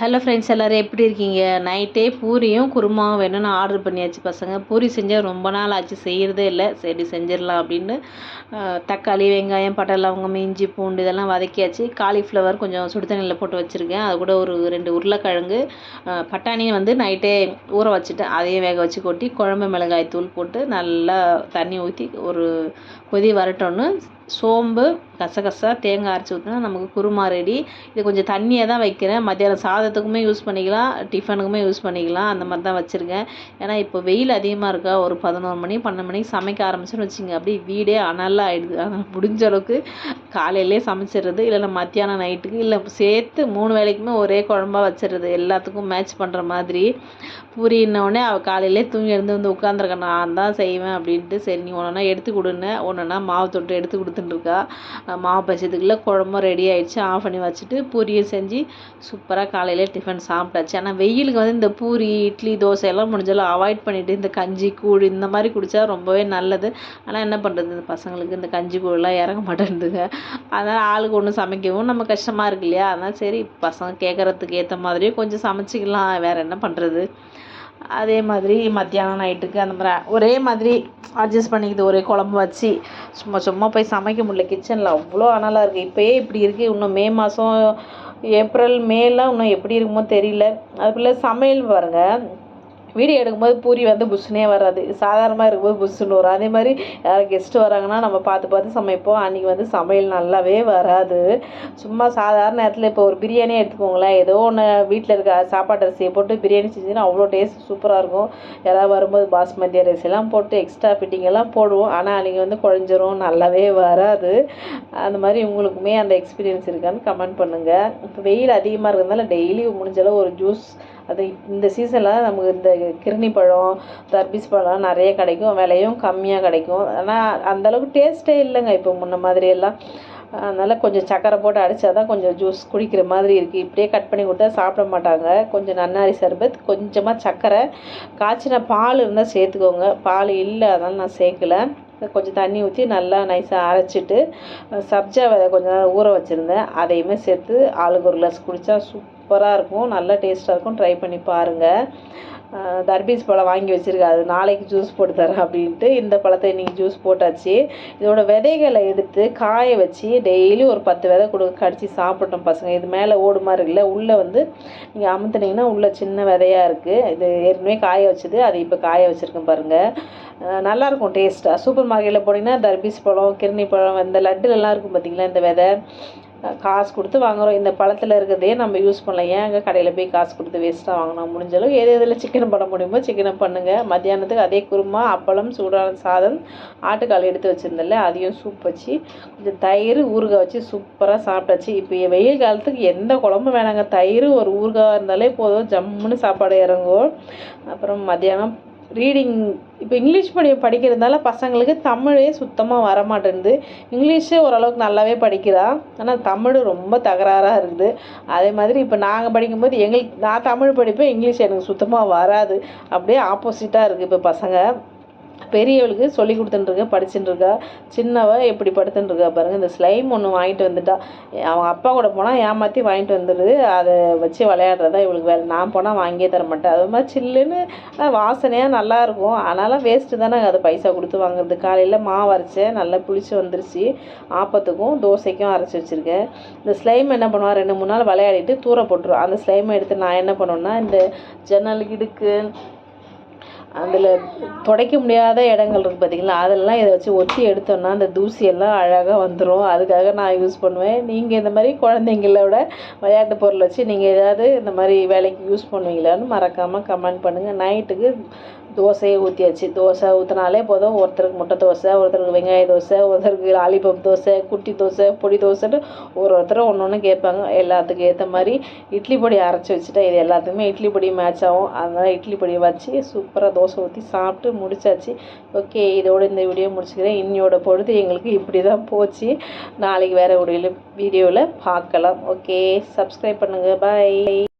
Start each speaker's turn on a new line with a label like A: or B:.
A: Hello friends எல்லோரும் எப்படி இருக்கீங்க? நைட்டே பூரியும் குருமாவும் வேணும்னு ஆர்டர் பண்ணியாச்சு பசங்க. பூரி செஞ்சால் ரொம்ப நாள் ஆச்சு செய்கிறதே இல்லை. சரி செஞ்சிடலாம் அப்படின்னு தக்காளி வெங்காயம் பட்டை லவங்கம் இஞ்சி பூண்டு இதெல்லாம் வதக்கியாச்சு. காலிஃப்ளவர் கொஞ்சம் சுடு தண்ணியில் போட்டு வச்சுருக்கேன். அது கூட ஒரு ரெண்டு உருளைக்கிழங்கு பட்டாணியும் வந்து நைட்டே ஊற வச்சுட்டு அதையும் வேக வச்சு கொட்டி குழம்பு மிளகாய் தூள் போட்டு நல்லா தண்ணி ஊற்றி ஒரு கொதி வரட்டோன்னு சோம்பு கசகசா தேங்காய் அரைச்சி ஊற்றினா நமக்கு குருமா ரெடி இது கொஞ்சம் தண்ணியாக தான் வைக்கிறேன். மத்தியானம் சாதத்துக்குமே யூஸ் பண்ணிக்கலாம் டிஃபனுக்குமே யூஸ் பண்ணிக்கலாம். அந்த மாதிரி தான் வச்சுருக்கேன். ஏன்னா இப்போ வெயில் அதிகமாக இருக்கா ஒரு பதினோரு மணி பன்னெண்டு மணிக்கு சமைக்க ஆரம்பிச்சோன்னு வச்சுங்க அப்படியே வீடே அனலாக ஆகிடுது அதனால் முடிஞ்ச அளவுக்கு காலையிலே சமைச்சிடுறது இல்லைன்னா மத்தியானம் நைட்டுக்கு இல்லை சேர்த்து மூணு வேலைக்குமே ஒரே குழம்பா வச்சிடுறது. எல்லாத்துக்கும் மேட்ச் பண்ணுற மாதிரி. பூரின்னொடனே அவள் காலையிலே தூங்கி எழுந்து வந்து உட்காந்துருக்கேன் நான் தான் செய்வேன் அப்படின்ட்டு சரி நீ ஒன்றா எடுத்து கொடுன்னு ஒன்றுனா மாவு தொட்டு எடுத்து கொடுத்துட்டுருக்கா மாவு பச்சத்துக்குள்ளே குழம்பும் ரெடி ஆகிடுச்சு ஆஃப் பண்ணி வச்சுட்டு பூரியும் செஞ்சு சூப்பராக காலையில் டிஃபன் சாப்பிட்டாச்சு. ஆனால் வெயிலுக்கு வந்து இந்த பூரி இட்லி தோசை எல்லாம் முடிஞ்சாலும் அவாய்ட் பண்ணிவிட்டு இந்த கஞ்சி கூழ் இந்த மாதிரி குடித்தா ரொம்பவே நல்லது. ஆனால் என்ன பண்ணுறது இந்த பசங்களுக்கு இந்த கஞ்சி கூழெலாம் இறங்க மாட்டேன்துங்க. அதனால் ஆளுக்கு ஒன்று சமைக்கவும் நம்ம கஷ்டமாக இருக்கு இல்லையா? அதனால் சரி பசங்க கேட்குறதுக்கு ஏற்ற மாதிரியும் கொஞ்சம் சமைச்சிக்கலாம். வேறு என்ன பண்ணுறது அதே மாதிரி மத்தியானம் நைட்டுக்கு அந்த மாதிரி ஒரே மாதிரி அட்ஜஸ்ட் பண்ணிக்கிது. ஒரே குழம்பு வச்சு சும்மா சும்மா போய் சமைக்க முடியல. கிச்சனில் அவ்வளோ அனலாக இருக்குது இப்போயே இப்படி இருக்குது இன்னும் மே மாதம் ஏப்ரல் மேலாம் இன்னும் எப்படி இருக்குமோ தெரியல. அதுக்குள்ளே சமையல் பாருங்கள் வீடியோ எடுக்கும்போது பூரி வந்து புஷ்ஷுனே வராது. சாதாரணமாக இருக்கும்போது புஷ்ஷுன்னு வரும். அதே மாதிரி யாரும் கெஸ்ட்டு வராங்கன்னா நம்ம பார்த்து பார்த்து சமைப்போம். அன்றைக்கி வந்து சமையல் நல்லாவே வராது. சும்மா சாதாரண நேரத்தில் இப்போ ஒரு பிரியாணியே எடுத்துக்கோங்களேன். ஏதோ ஒன்று வீட்டில் இருக்க சாப்பாட்டு அரிசியை போட்டு பிரியாணி செஞ்சுன்னா அவ்வளோ டேஸ்ட் சூப்பராக இருக்கும். யாராவது வரும்போது பாஸ்மதி அரிசியெல்லாம் போட்டு எக்ஸ்ட்ரா ஃபிட்டிங் எல்லாம் போடுவோம். ஆனால் அன்றைக்கி வந்து குழஞ்சிரும். நல்லாவே வராது. அந்த மாதிரி உங்களுக்குமே அந்த எக்ஸ்பீரியன்ஸ் இருக்கான்னு கமெண்ட் பண்ணுங்கள் இப்போ வெயில் அதிகமாக இருக்கிறதுனால டெய்லி முடிஞ்சளவு ஒரு ஜூஸ் அது இந்த சீசனில் நமக்கு இந்த கிருணி பழம் தர்பீஸ் பழம் நிறைய கிடைக்கும். விலையும் கம்மியாக கிடைக்கும். ஆனால் அந்தளவுக்கு டேஸ்ட்டே இல்லைங்க. இப்போ முன்ன மாதிரியெல்லாம் அதனால் கொஞ்சம் சக்கரை போட்டு அடித்தா தான் கொஞ்சம் ஜூஸ் குடிக்கிற மாதிரி இருக்குது இப்படியே கட் பண்ணி கொடுத்தா சாப்பிட மாட்டாங்க. கொஞ்சம் நன்னாரி சர்பத் கொஞ்சமாக சக்கரை காய்ச்சின பால் இருந்தால் சேர்த்துக்கோங்க. பால் இல்லை அதனால் நான் சேர்க்கலை. கொஞ்சம் தண்ணி ஊற்றி நல்லா நைஸாக அரைச்சிட்டு சப்ஜா விதை கொஞ்சம் நேரம் ஊற வச்சுருந்தேன். அதையுமே சேர்த்து ஆளுக்கு ஒரு கிளாஸ் குடித்தா சூப்பராக இருக்கும் நல்லா டேஸ்ட்டாக இருக்கும். ட்ரை பண்ணி பாருங்கள் தர்பீஸ் பழம் வாங்கி வச்சுருக்கேன் அது நாளைக்கு ஜூஸ் போட்டு தரேன் அப்படின்ட்டு இந்த பழத்தை இன்றைக்கி ஜூஸ் போட்டாச்சு. இதோட விதைகளை எடுத்து காய வச்சு டெய்லி ஒரு பத்து விதை கொடு கடிச்சு சாப்பிட்டோம் பசங்க. இது மேலே ஓடு மாதிரி இல்லை உள்ளே வந்து நீங்கள் அமுத்துனீங்கன்னா உள்ளே சின்ன விதையாக இருக்குது இது ஏற்கனவே காய வச்சது அது இப்போ காய வச்சுருக்கேன் பாருங்கள் நல்லாயிருக்கும் டேஸ்ட்டாக சூப்பர் மார்க்கெட்டில் போனீங்கன்னா தர்பீஸ் பழம் கிருணி பழம் இந்த லட்டுலலாம் இருக்கும் பார்த்திங்களா இந்த விதை? காசு கொடுத்து வாங்குகிறோம் இந்த பழத்தில் இருக்கிறதே நம்ம யூஸ் பண்ணலாம். ஏன் அங்கே கடையில் போய் காசு கொடுத்து வேஸ்ட்டாக வாங்கினோம் முடிஞ்ச அளவு எது எதில் சிக்கன் பண்ண முடியுமோ சிக்கனை பண்ணுங்கள் மத்தியானத்துக்கு அதே குருமா அப்பளம் சூடான சாதம் ஆட்டுக்கால் எடுத்து வச்சுருந்தல அதையும் சூப் வச்சு கொஞ்சம் தயிர் ஊறுகாய் வச்சு சூப்பராக சாப்பிட்டாச்சு. இப்போ வெயில் காலத்துக்கு எந்த குழம்பும் வேணாங்க. தயிர் ஒரு ஊறுகாய் இருந்தாலே போதும். ஜம்முன்னு சாப்பாடு இறங்கும். அப்புறம் மத்தியானம் ரீடிங் இப்போ இங்கிலீஷ் மீடியம் படிக்கிறதுனால பசங்களுக்கு தமிழே சுத்தமாக வர மாட்டேன்து இங்கிலீஷே ஓரளவுக்கு நல்லாவே படிக்கிறான் ஆனால் தமிழ் ரொம்ப தகராறாக இருக்குது. அதே மாதிரி இப்போ நாங்கள் படிக்கும்போது எங்களுக்கு நான் தமிழ் படிப்பேன் இங்கிலீஷ் எனக்கு சுத்தமாக வராது. அப்படியே ஆப்போசிட்டாக இருக்குது இப்போ பசங்க. பெரியவளுக்கு சொல்லி கொடுத்துட்டுருக்கா படிச்சுட்டுருக்கா சின்னவ எப்படி படுத்துட்டுருக்கா பாருங்கள் இந்த ஸ்லைம் ஒன்று வாங்கிட்டு வந்துட்டா. அவங்க அப்பா கூட போனால் ஏமாற்றி வாங்கிட்டு வந்துடுது. அதை வச்சு விளையாடுறதா இவளுக்கு வேலை. நான் போனால் வாங்கியே தர மாட்டேன். அது மாதிரி சில்லுன்னு வாசனையாக நல்லாயிருக்கும் அதனால் வேஸ்ட்டு தானே அதை பைசா கொடுத்து வாங்குறது. காலையில் மாவு அரைச்சேன். நல்லா புளிச்சு வந்துருச்சு. ஆப்பத்துக்கும் தோசைக்கும் அரைச்சி வச்சுருக்கேன். இந்த ஸ்லைம் என்ன பண்ணுவான் ரெண்டு மூணு நாள் விளையாடிட்டு தூர போட்டுருவோம் அந்த ஸ்லைமை எடுத்து நான் என்ன பண்ணுவேன்னா இந்த ஜன்னல் இடுக்கு அதில் துடைக்க முடியாத இடங்கள் இருக்குது பார்த்திங்களா அதெல்லாம் இதை வச்சு ஒத்தி எடுத்தோன்னா அந்த தூசியெல்லாம் அழகாக வந்துடும் அதுக்காக நான் யூஸ் பண்ணுவேன். நீங்கள் இந்த மாதிரி குழந்தைங்களோட விளையாட்டு பொருள் வச்சு நீங்கள் ஏதாவது இந்த மாதிரி வேலைக்கு யூஸ் பண்ணுவீங்களான்னு மறக்காமல் கமெண்ட் பண்ணுங்கள் நைட்டுக்கு தோசையை ஊற்றியாச்சு தோசை ஊற்றினாலே போதும். ஒருத்தருக்கு முட்டை தோசை ஒருத்தருக்கு வெங்காய தோசை ஒருத்தருக்கு லாலிபப் தோசை குட்டி தோசை பொடி தோசைன்னு ஒரு ஒருத்தரும் ஒன்று ஒன்று கேட்பாங்க. எல்லாத்துக்கும் ஏற்ற மாதிரி இட்லி பொடி அரைச்சி வச்சுட்டா இது எல்லாத்துக்குமே இட்லி பொடி மேட்ச் ஆகும். அதனால் இட்லி பொடியை வச்சு சூப்பராக தோசை ஊற்றி சாப்பிட்டு முடிச்சாச்சு. ஓகே இதோட இந்த வீடியோ முடிச்சுக்கிறேன். இன்னியோட பொழுது எங்களுக்கு இப்படி தான் போச்சு. நாளைக்கு வேறு ஒரு வீடியோவில் பார்க்கலாம். ஓகே சப்ஸ்கிரைப் பண்ணுங்கள் பாய்